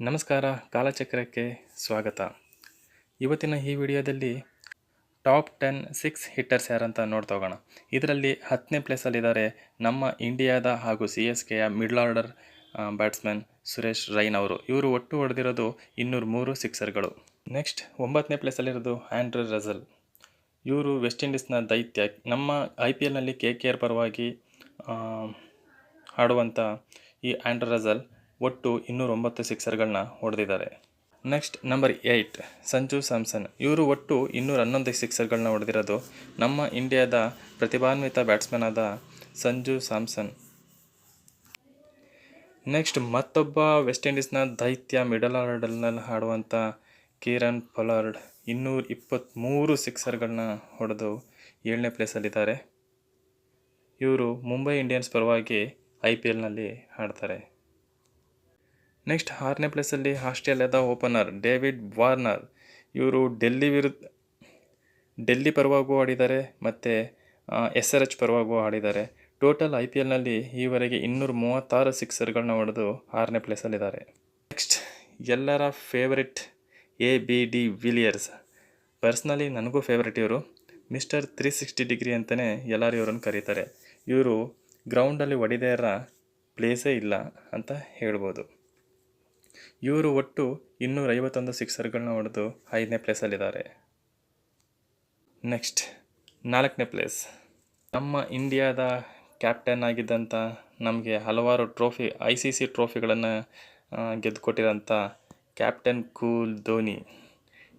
ನಮಸ್ಕಾರ, ಕಾಲಚಕ್ರಕ್ಕೆ ಸ್ವಾಗತ. ಇವತ್ತಿನ ಈ ವಿಡಿಯೋದಲ್ಲಿ ಟಾಪ್ ಟೆನ್ ಸಿಕ್ಸ್ ಹಿಟ್ಟರ್ಸ್ ಯಾರಂತ ನೋಡ್ತಾ ಹೋಗೋಣ. ಇದರಲ್ಲಿ ಹತ್ತನೇ ಪ್ಲೇಸಲ್ಲಿದ್ದಾರೆ ನಮ್ಮ ಇಂಡಿಯಾದ ಹಾಗೂ C S ಕೆಯ middle order batsman Suresh Raina ಅವರು. ಇವರು ಒಟ್ಟು ಹೊಡೆದಿರೋದು ಇನ್ನೂರ ಮೂರು ಸಿಕ್ಸರ್ಗಳು. ನೆಕ್ಸ್ಟ್ ಒಂಬತ್ತನೇ ಪ್ಲೇಸಲ್ಲಿರೋದು ಆ್ಯಂಡ್ರೂ ರಜಲ್ ಇವರು ವೆಸ್ಟ್ ಇಂಡೀಸ್ನ ದೈತ್ಯ. ನಮ್ಮ ಐ ಪಿ ಎಲ್ನಲ್ಲಿ ಕೆ ಕೆ ಆರ್ ಪರವಾಗಿ ಆಡುವಂಥ ಈ ಆ್ಯಂಡ್ರೂ ರಸಲ್ ಒಟ್ಟು ಇನ್ನೂರೊಂಬತ್ತು ಸಿಕ್ಸರ್ಗಳನ್ನ ಹೊಡೆದಿದ್ದಾರೆ. Next, number eight, Sanju Samson. ಇವರು ಒಟ್ಟು ಇನ್ನೂರ ಹನ್ನೊಂದು ಸಿಕ್ಸರ್ಗಳನ್ನ ಹೊಡೆದಿರೋದು ನಮ್ಮ ಇಂಡಿಯಾದ ಪ್ರತಿಭಾನ್ವಿತ ಬ್ಯಾಟ್ಸ್ಮನ್ ಆದ ಸಂಜು ಸ್ಯಾಮ್ಸನ್. ನೆಕ್ಸ್ಟ್, ಮತ್ತೊಬ್ಬ ವೆಸ್ಟ್ ಇಂಡೀಸ್ನ ದೈತ್ಯ ಮಿಡಲ್ ಆರ್ಡರ್ನಲ್ಲಿ ಆಡುವಂಥ ಕಿರಣ್ ಪೊಲಾರ್ಡ್ ಇನ್ನೂರ ಇಪ್ಪತ್ತ್ಮೂರು ಸಿಕ್ಸರ್ಗಳನ್ನ ಹೊಡೆದು ಏಳನೇ ಪ್ಲೇಸಲ್ಲಿದ್ದಾರೆ. ಇವರು ಮುಂಬೈ ಇಂಡಿಯನ್ಸ್ ಪರವಾಗಿ ಐ ಪಿ ಎಲ್ನಲ್ಲಿ ಆಡ್ತಾರೆ. ನೆಕ್ಸ್ಟ್ ಆರನೇ ಪ್ಲೇಸಲ್ಲಿ ಆಸ್ಟ್ರೇಲಿಯಾದ ಓಪನರ್ ಡೇವಿಡ್ ವಾರ್ನರ್. ಇವರು ಡೆಲ್ಲಿ ವಿರುದ್ಧ, ಡೆಲ್ಲಿ ಪರವಾಗೂ ಆಡಿದ್ದಾರೆ ಮತ್ತು ಎಸ್ ಆರ್ ಎಚ್ ಪರವಾಗೂ ಆಡಿದ್ದಾರೆ. ಟೋಟಲ್ ಐ ಪಿ ಎಲ್ನಲ್ಲಿ ಈವರೆಗೆ ಇನ್ನೂರ ಮೂವತ್ತಾರು ಸಿಕ್ಸರ್ಗಳನ್ನ ಹೊಡೆದು ಆರನೇ ಪ್ಲೇಸಲ್ಲಿದ್ದಾರೆ. ನೆಕ್ಸ್ಟ್, ಎಲ್ಲರ favourite A B D Villiers. Personally ನನಗೂ ಫೇವ್ರೆಟ್ ಇವರು. ಮಿಸ್ಟರ್ ತ್ರೀ ಸಿಕ್ಸ್ಟಿ ಡಿಗ್ರಿ ಅಂತಲೇ ಎಲ್ಲರೂ ಇವರನ್ನು ಕರೀತಾರೆ. ಇವರು ಗ್ರೌಂಡಲ್ಲಿ ಹೊಡಿದೇ ಇರೋ ಪ್ಲೇಸೇ ಇಲ್ಲ ಅಂತ ಹೇಳ್ಬೋದು. ಇವರು ಒಟ್ಟು ಇನ್ನೂರ ಐವತ್ತೊಂದು ಸಿಕ್ಸರ್ಗಳನ್ನ ಹೊಡೆದು ಐದನೇ ಪ್ಲೇಸಲ್ಲಿದ್ದಾರೆ. ನೆಕ್ಸ್ಟ್, ನಾಲ್ಕನೇ ಪ್ಲೇಸ್. ನಮ್ಮ ಇಂಡಿಯಾದ ಕ್ಯಾಪ್ಟನ್ ಆಗಿದ್ದಂಥ ನಮಗೆ ಹಲವಾರು ಟ್ರೋಫಿ, ಐ ಸಿ ಸಿ ಟ್ರೋಫಿಗಳನ್ನು ಗೆದ್ದುಕೊಟ್ಟಿರೋಂಥ ಕ್ಯಾಪ್ಟನ್ ಕೂಲ್ ಧೋನಿ.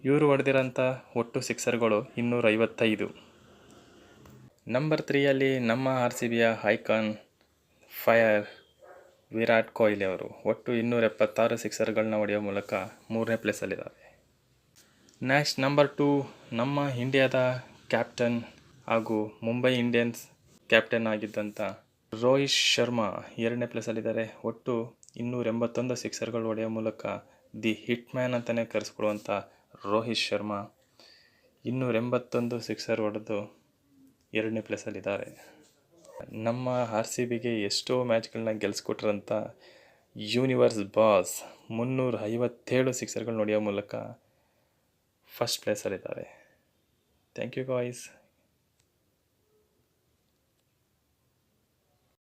ಇವರು ಹೊಡೆದಿರೋಂಥ ಒಟ್ಟು ಸಿಕ್ಸರ್ಗಳು ಇನ್ನೂರ ಐವತ್ತೈದು ನಂಬರ್ ತ್ರೀಯಲ್ಲಿ ನಮ್ಮ ಆರ್ ಸಿ ಬಿಯ ಹೈಕಾನ್ ಫೈರ್ ವಿರಾಟ್ ಕೊಹ್ಲಿ ಅವರು ಒಟ್ಟು ಇನ್ನೂರ ಎಪ್ಪತ್ತಾರು ಸಿಕ್ಸರ್ಗಳನ್ನ ಹೊಡೆಯೋ ಮೂಲಕ ಮೂರನೇ ಪ್ಲೇಸಲ್ಲಿದ್ದಾರೆ. ನೆಕ್ಸ್ಟ್ ನಂಬರ್ ಟೂ ನಮ್ಮ ಇಂಡಿಯಾದ ಕ್ಯಾಪ್ಟನ್ ಹಾಗೂ ಮುಂಬೈ ಇಂಡಿಯನ್ಸ್ ಕ್ಯಾಪ್ಟನ್ ಆಗಿದ್ದಂಥ ರೋಹಿತ್ ಶರ್ಮಾ ಎರಡನೇ ಪ್ಲೇಸಲ್ಲಿದ್ದಾರೆ. ಒಟ್ಟು ಇನ್ನೂರ ಎಂಬತ್ತೊಂದು ಸಿಕ್ಸರ್ಗಳು ಹೊಡೆಯೋ ಮೂಲಕ ದಿ ಹಿಟ್ ಮ್ಯಾನ್ ಅಂತಲೇ ಕರೆಸ್ಕೊಡುವಂಥ ರೋಹಿತ್ ಶರ್ಮಾ ಇನ್ನೂರ ಎಂಬತ್ತೊಂದು ಸಿಕ್ಸರ್ ಹೊಡೆದು ಎರಡನೇ ಪ್ಲೇಸಲ್ಲಿದ್ದಾರೆ. ನಮ್ಮ ಆರ್ ಸಿ ಬಿಗೆ ಎಷ್ಟೋ ಮ್ಯಾಚ್ಗಳನ್ನ ಗೆಲ್ಲಿಸ್ಕೊಟ್ರಂಥ ಯೂನಿವರ್ಸ್ ಬಾಸ್ ಮುನ್ನೂರ ಐವತ್ತೇಳು ಸಿಕ್ಸರ್ಗಳು ನೋಡಿಯೋ ಮೂಲಕ ಫಸ್ಟ್ ಪ್ಲೇಸಲ್ಲಿದ್ದಾರೆ ಥ್ಯಾಂಕ್ ಯು ಗಾಯ್ಸ್.